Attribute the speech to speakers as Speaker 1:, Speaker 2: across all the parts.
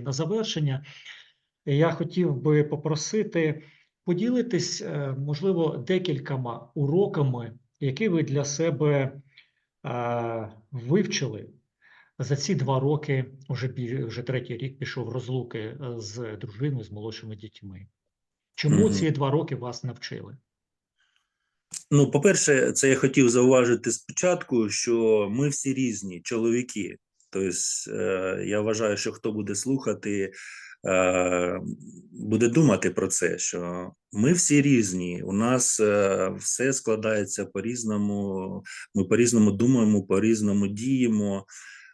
Speaker 1: На завершення я хотів би попросити поділитись, е, можливо, декількома уроками, які ви для себе е, вивчили за ці два роки, вже, вже третій рік пішов розлуки е, з дружиною, з молодшими дітьми. Чому
Speaker 2: Мгм.
Speaker 1: ці два роки вас навчили?
Speaker 2: Ну, по-перше, це я хотів зауважити спочатку, що ми всі різні чоловіки. Тобто, я вважаю, що хто буде слухати, е, буде думати про це, що ми всі різні. У нас е, все складається по-різному, ми по-різному думаємо, по-різному діємо.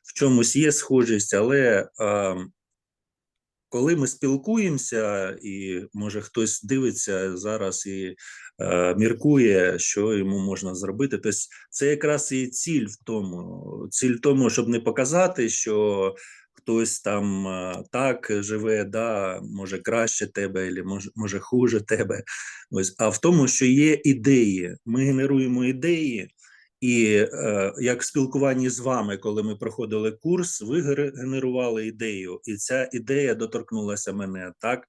Speaker 2: В чомусь є схожість, але коли ми спілкуємося, і може хтось дивиться зараз і міркує, що йому можна зробити. Тобто, це якраз і ціль в тому. Ціль в тому, щоб не показати, що хтось там е, так живе, да, може краще тебе, або може, може хуже тебе. Ось, а в тому, що є ідеї. Ми генеруємо ідеї. І е, як в спілкуванні з вами, коли ми проходили курс, ви генерували ідею, і ця ідея доторкнулася мене так.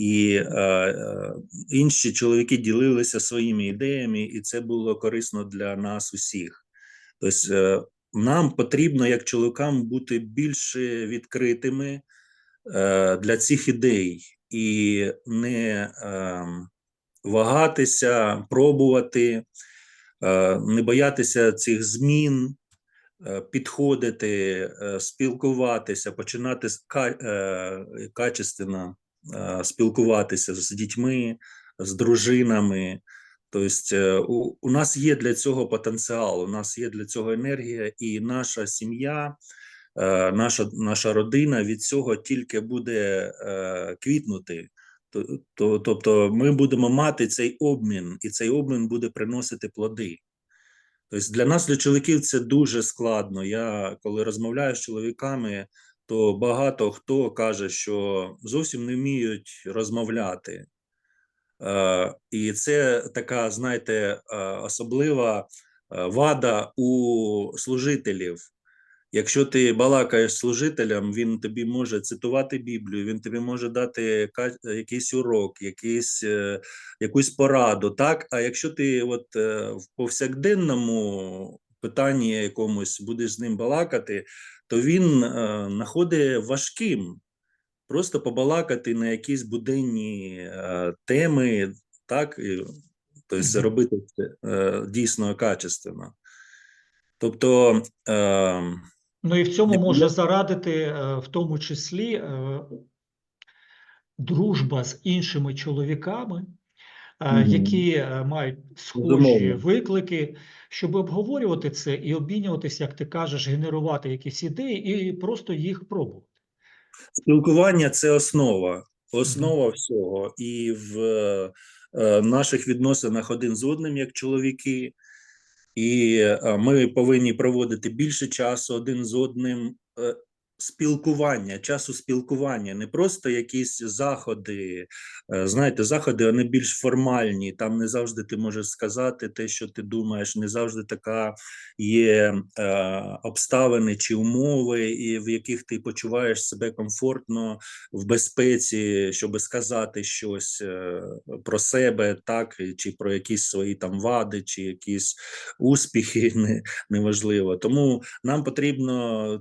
Speaker 2: І е, е, інші чоловіки ділилися своїми ідеями, і це було корисно для нас усіх. Тобто, нам потрібно, як чоловікам, бути більш відкритими для цих ідей і не вагатися, пробувати, не боятися цих змін, підходити, спілкуватися, починати з ка- качественно спілкуватися з дітьми, з дружинами. Тобто, е, у, у нас є для цього потенціал, у нас є для цього енергія, і наша сім'я, е, наша, наша родина від цього тільки буде е, квітнути. То, то, тобто ми будемо мати цей обмін, і цей обмін буде приносити плоди. Тобто для нас, для чоловіків, це дуже складно. Я коли розмовляю з чоловіками, то багато хто каже, що зовсім не вміють розмовляти. Е, і це така, знаєте, е, особлива е, вада у служителів. Якщо ти балакаєш з служителем, він тобі може цитувати Біблію, він тобі може дати якийсь урок, якийсь, якусь пораду. Так? А якщо ти от, в повсякденному питанні якомусь будеш з ним балакати, то він е, знаходить важким просто побалакати на якісь буденні е, теми, так, тобто
Speaker 1: Мгм.
Speaker 2: робити це е, дійсно качественно. Тобто, е,
Speaker 1: Ну і в цьому може зарадити в тому числі е, дружба з іншими чоловіками. Які е, мають схожі виклики, щоб обговорювати це і обмінюватися, як ти кажеш, генерувати якісь ідеї і просто їх пробувати.
Speaker 2: Спілкування це основа, основа всього. І в е, наших відносинах один з одним, як чоловіки, і е, ми повинні проводити більше часу один з одним. Спілкування, часу спілкування, не просто якісь заходи. Е, Знаєте, заходи вони більш формальні. Там не завжди ти можеш сказати те, що ти думаєш, не завжди така є е, обставини чи умови, і в яких ти почуваєш себе комфортно в безпеці, щоб сказати щось е, про себе, так чи про якісь свої там вади, чи якісь успіхи, не, неважливо. Тому нам потрібно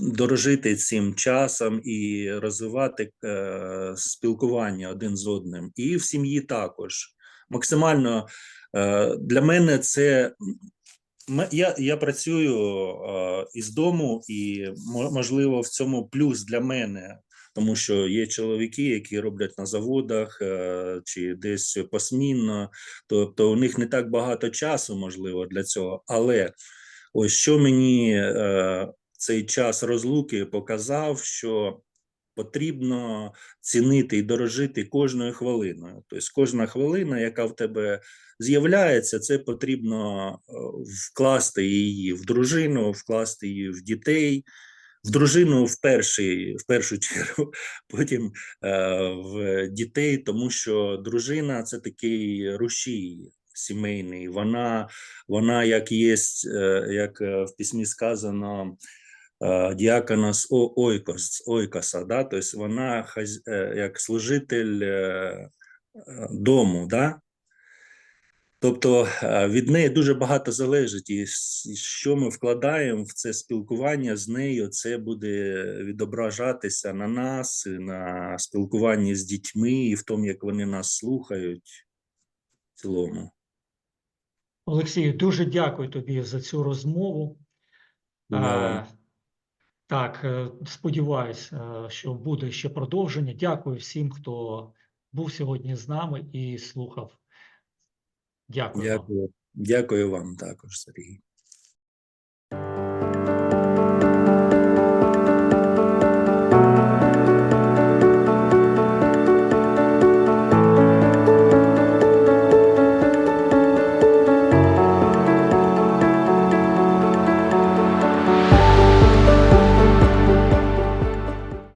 Speaker 2: дорожити цим часом і розвивати е, спілкування один з одним, і в сім'ї також. Максимально е, для мене це Я, я працюю е, із дому, і можливо в цьому плюс для мене, тому що є чоловіки, які роблять на заводах чи десь посмінно, тобто у них не так багато часу, можливо, для цього. Але ось що мені цей час розлуки показав, що потрібно цінити і дорожити кожною хвилиною. Тобто кожна хвилина, яка в тебе з'являється, це потрібно е, вкласти її в дружину, вкласти її в дітей, в дружину в, перший, в першу чергу, потім е, в дітей, тому що дружина це такий рушій. Сімейний, вона, вона як є, е, як е, в письмі сказано, е, діаконос о- ойкос, ойкоса, да? тобто вона е, як служитель е, дому, да? Тобто від неї дуже багато залежить, і що ми вкладаємо в це спілкування з нею, це буде відображатися на нас, і на спілкуванні з дітьми, і в тому, як вони нас слухають в цілому.
Speaker 1: Олексію, дуже дякую тобі за цю розмову. Е, Так, сподіваюся, е, що буде ще продовження. Дякую всім, хто був сьогодні з нами і слухав. Дякую
Speaker 2: дякую, дякую вам також, Сергій.